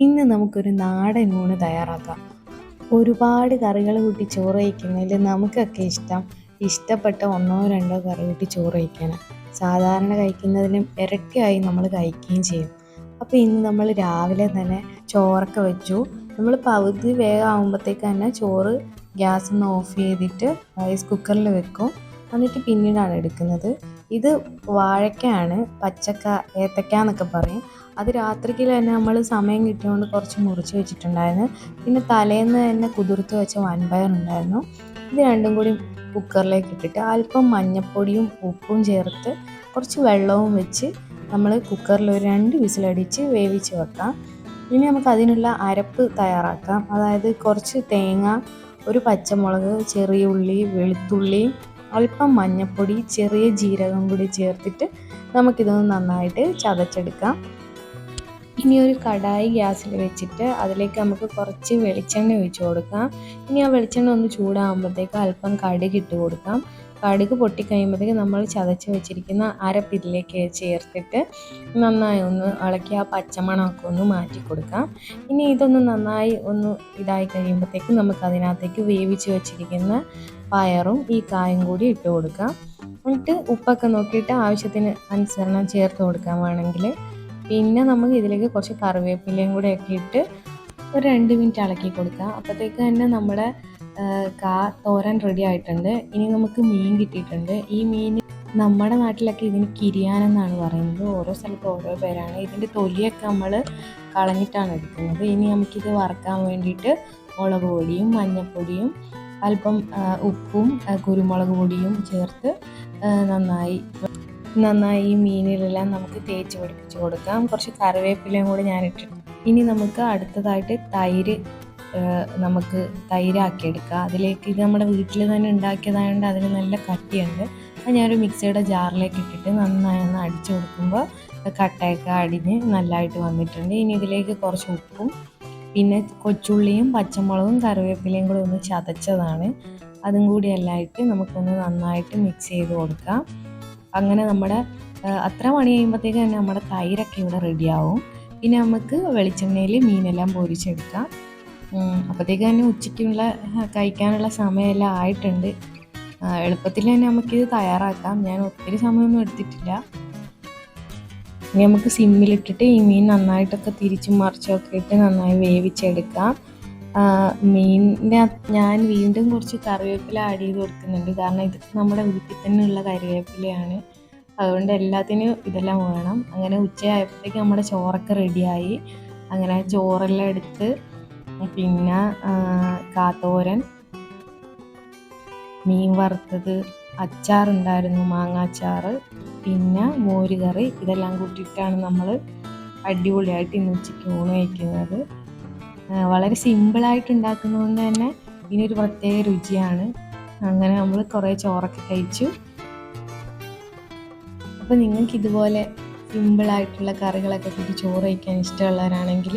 ഇന്ന് നമുക്കൊരു നാടൻ ഊണ് തയ്യാറാക്കാം. ഒരുപാട് കറികൾ കൂട്ടി ചോറ് കഴിക്കുന്നതിൽ നമുക്കൊക്കെ ഇഷ്ടം ഇഷ്ടപ്പെട്ട ഒന്നോ രണ്ടോ കറി കൂട്ടി ചോറ് കഴിക്കാനാണ് സാധാരണ കഴിക്കുന്നതിലും ഇരട്ടിയായി നമ്മൾ കഴിക്കുകയും ചെയ്യും. അപ്പോൾ ഇന്ന് നമ്മൾ രാവിലെ തന്നെ ചോറൊക്കെ വെച്ചു. നമ്മൾ പകുതി വേഗം ആകുമ്പോഴത്തേക്ക് തന്നെ ചോറ് ഗ്യാസ് ഒന്ന് ഓഫ് ചെയ്തിട്ട് റൈസ് കുക്കറിൽ വെക്കും. എന്നിട്ട് പിന്നീടാണ് എടുക്കുന്നത്. ഇത് വാഴക്കയാണ് പച്ചക്ക ഏത്തക്ക എന്നൊക്കെ പറയും. അത് രാത്രിക്ക് തന്നെ നമ്മൾ സമയം കിട്ടിയതുകൊണ്ട് കുറച്ച് മുറിച്ച് വെച്ചിട്ടുണ്ടായിരുന്നു. പിന്നെ തലേന്ന് തന്നെ കുതിർത്ത് വെച്ച വൻപയർ ഉണ്ടായിരുന്നു. ഇത് രണ്ടും കൂടി കുക്കറിലേക്ക് ഇട്ടിട്ട് അല്പം മഞ്ഞൾപ്പൊടിയും ഉപ്പും ചേർത്ത് കുറച്ച് വെള്ളവും വെച്ച് നമ്മൾ കുക്കറിൽ ഒരു രണ്ട് വിസിലടിച്ച് വേവിച്ച് വെക്കാം. ഇനി നമുക്ക് അതിനുള്ള അരപ്പ് തയ്യാറാക്കാം. അതായത് കുറച്ച് തേങ്ങ ഒരു പച്ചമുളക് ചെറിയ ഉള്ളി വെളുത്തുള്ളി അല്പം മഞ്ഞൾപ്പൊടി ചെറിയ ജീരകം കൂടി ചേർത്തിട്ട് നമുക്കിതൊന്ന് നന്നായിട്ട് ചതച്ചെടുക്കാം. ഇനി ഒരു കടായി ഗ്യാസിൽ വെച്ചിട്ട് അതിലേക്ക് നമുക്ക് കുറച്ച് വെളിച്ചെണ്ണ ഒഴിച്ചു കൊടുക്കാം. ഇനി ആ വെളിച്ചെണ്ണ ഒന്ന് ചൂടാകുമ്പോഴത്തേക്ക് അല്പം കടുക് ഇട്ട് കൊടുക്കാം. കടുക് പൊട്ടിക്കഴിയുമ്പോഴത്തേക്ക് നമ്മൾ ചതച്ച് വെച്ചിരിക്കുന്ന അരപ്പിതിലേക്ക് ചേർത്തിട്ട് നന്നായി ഒന്ന് ഇളക്കി ആ പച്ചമണമൊക്കെ ഒന്ന് മാറ്റി കൊടുക്കാം. ഇനി ഇതൊന്ന് നന്നായി ഒന്ന് ഇതായി കഴിയുമ്പോഴത്തേക്ക് നമുക്ക് അതിനകത്തേക്ക് വേവിച്ച് വെച്ചിരിക്കുന്ന പയറും ഈ കായും കൂടി ഇട്ട് കൊടുക്കാം എന്നിട്ട് ഉപ്പൊക്കെ നോക്കിയിട്ട് ആവശ്യത്തിന് അനുസരണം ചേർത്ത് കൊടുക്കാൻ വേണമെങ്കിൽ. പിന്നെ നമുക്ക് ഇതിലേക്ക് കുറച്ച് കറിവേപ്പിലയും കൂടെ ഒക്കെ ഇട്ട് ഒരു രണ്ട് മിനിറ്റ് ഇളക്കി കൊടുക്കാം അപ്പോഴത്തേക്ക് തന്നെ നമ്മുടെ കാ തോരൻ റെഡി ആയിട്ടുണ്ട്. ഇനി നമുക്ക് മീൻ കിട്ടിയിട്ടുണ്ട്. ഈ മീൻ നമ്മുടെ നാട്ടിലൊക്കെ ഇതിന് കിരിയാനെന്നാണ് പറയുന്നത്. ഓരോ സ്ഥലത്ത് ഓരോ പേരാണ്. ഇതിന്റെ തൊലിയൊക്കെ നമ്മൾ കളഞ്ഞിട്ടാണ് എടുക്കുന്നത്. ഇനി നമുക്കിത് വറക്കാൻ വേണ്ടിയിട്ട് മുളക് പൊടിയും മഞ്ഞൾപ്പൊടിയും അല്പം ഉപ്പും കുരുമുളക് പൊടിയും ചേർത്ത് നന്നായി നന്നായി ഈ മീനിലെല്ലാം നമുക്ക് തേച്ച് പിടിപ്പിച്ച് കൊടുക്കാം. കുറച്ച് കറിവേപ്പിലയും കൂടി ഞാൻ ഇട്ടിട്ടുണ്ട് ഇനി നമുക്ക് അടുത്തതായിട്ട് തൈര് നമുക്ക് തൈരാക്കിയെടുക്കാം. അതിലേക്ക് ഇത് നമ്മുടെ വീട്ടിൽ തന്നെ ഉണ്ടാക്കിയതായതുകൊണ്ട് അതിന് നല്ല കട്ടിയുണ്ട്. അത് ഞാനൊരു മിക്സിയുടെ ജാറിലേക്ക് ഇട്ടിട്ട് നന്നായി ഒന്ന് അടിച്ചു കൊടുക്കുമ്പോൾ കട്ടയൊക്കെ അടിഞ്ഞ് നല്ലതായിട്ട് വന്നിട്ടുണ്ട്. ഇനി ഇതിലേക്ക് കുറച്ച് ഉപ്പും പിന്നെ കൊച്ചുള്ളിയും പച്ചമുളകും കറിവേപ്പിലയും കൂടെ ഒന്ന് ചതച്ചതാണ്. അതും കൂടി എല്ലായിട്ട് നമുക്കൊന്ന് നന്നായിട്ട് മിക്സ് ചെയ്ത് കൊടുക്കാം. അങ്ങനെ നമ്മുടെ അത്ര മണി കഴിയുമ്പോഴത്തേക്ക് തന്നെ നമ്മുടെ തൈരൊക്കെ ഇവിടെ റെഡിയാവും പിന്നെ നമുക്ക് വെളിച്ചെണ്ണയിൽ മീനെല്ലാം പൊരിച്ചെടുക്കാം. അപ്പോഴത്തേക്ക് തന്നെ ഉച്ചയ്ക്കുള്ള കഴിക്കാനുള്ള സമയമെല്ലാം ആയിട്ടുണ്ട്. എളുപ്പത്തിൽ തന്നെ നമുക്കിത് തയ്യാറാക്കാം. ഞാൻ ഒത്തിരി സമയമൊന്നും എടുത്തിട്ടില്ല. ഇനി നമുക്ക് സിമ്മിലിട്ടിട്ട് ഈ മീൻ നന്നായിട്ടൊക്കെ തിരിച്ചും മറിച്ചൊക്കെ ഇട്ട് നന്നായി വേവിച്ചെടുക്കാം. മീനിന്റെ ഞാൻ വീണ്ടും കുറച്ച് കറിവേപ്പില ആഡ് ചെയ്ത് കൊടുക്കുന്നുണ്ട്. കാരണം ഇത് നമ്മുടെ വീട്ടിൽ തന്നെയുള്ള കറിവേപ്പിലയാണ് അതുകൊണ്ട് എല്ലാത്തിനും ഇതെല്ലാം വേണം. അങ്ങനെ ഉച്ചയായപ്പോഴത്തേക്ക് നമ്മുടെ ചോറൊക്കെ റെഡിയായി. അങ്ങനെ ചോറെല്ലാം എടുത്ത് പിന്നെ കാത്തോരൻ മീൻ വറുത്തത് അച്ചാറുണ്ടായിരുന്നു മാങ്ങാച്ചാർ പിന്നെ മോരുകറി ഇതെല്ലാം കൂട്ടിയിട്ടാണ് നമ്മൾ അടിപൊളിയായിട്ട് ഇന്ന് ഉച്ചയ്ക്ക് ഊണ് കഴിക്കുന്നത്. വളരെ സിമ്പിളായിട്ട് ഉണ്ടാക്കുന്നതുകൊണ്ട് തന്നെ ഇതിനൊരു പ്രത്യേക രുചിയാണ്. അങ്ങനെ നമ്മൾ കുറേ ചോറൊക്കെ കഴിച്ചു. അപ്പോൾ നിങ്ങൾക്ക് ഇതുപോലെ സിമ്പിളായിട്ടുള്ള കറികളൊക്കെ കൂട്ടി ചോറ് കഴിക്കാൻ ഇഷ്ടമുള്ളവരാണെങ്കിൽ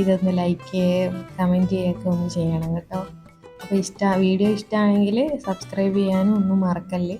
ഇതൊന്ന് ലൈക്ക് ചെയ്യുക കമന്റ് ചെയ്യുകയൊക്കെ ഒന്ന് ചെയ്യണം കേട്ടോ. അപ്പോൾ ഇഷ്ട വീഡിയോ ഇഷ്ടമാണെങ്കിൽ സബ്സ്ക്രൈബ് ചെയ്യാനും ഒന്നും മറക്കല്ലേ?